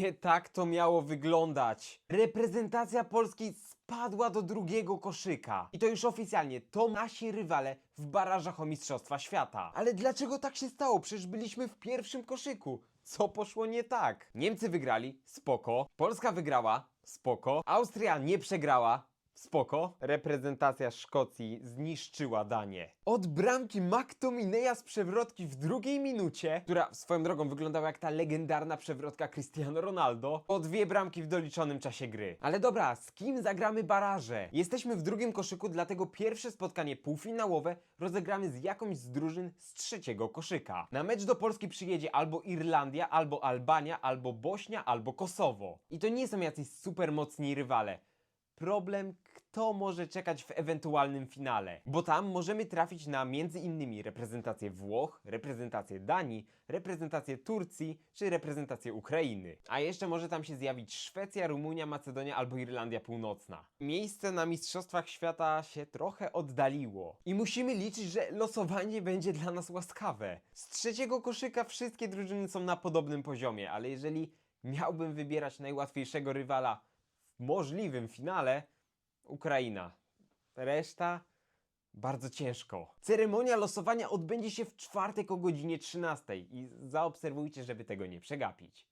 Nie tak to miało wyglądać. Reprezentacja Polski spadła do drugiego koszyka. I to już oficjalnie, to nasi rywale w barażach o Mistrzostwa Świata. Ale dlaczego tak się stało? Przecież byliśmy w pierwszym koszyku. Co poszło nie tak? Niemcy wygrali, spoko. Polska wygrała, spoko. Austria nie przegrała, Spoko. Reprezentacja Szkocji zniszczyła Danię. Od bramki McTominaya z przewrotki w drugiej minucie, która swoją drogą wyglądała jak ta legendarna przewrotka Cristiano Ronaldo, o dwie bramki w doliczonym czasie gry. Ale dobra, z kim zagramy baraże? Jesteśmy w drugim koszyku, dlatego pierwsze spotkanie półfinałowe rozegramy z jakąś z drużyn z trzeciego koszyka. Na mecz do Polski przyjedzie albo Irlandia, albo Albania, albo Bośnia, albo Kosowo. I to nie są jacyś super mocni rywale. Problem, kto może czekać w ewentualnym finale. Bo tam możemy trafić na innymi reprezentację Włoch, reprezentację Danii, reprezentację Turcji czy reprezentację Ukrainy. A jeszcze może tam się zjawić Szwecja, Rumunia, Macedonia albo Irlandia Północna. Miejsce na Mistrzostwach Świata się trochę oddaliło. I musimy liczyć, że losowanie będzie dla nas łaskawe. Z trzeciego koszyka wszystkie drużyny są na podobnym poziomie, ale jeżeli miałbym wybierać najłatwiejszego rywala możliwym finale Ukraina. Reszta bardzo ciężko. Ceremonia losowania odbędzie się w czwartek o godzinie 13 i zaobserwujcie, żeby tego nie przegapić.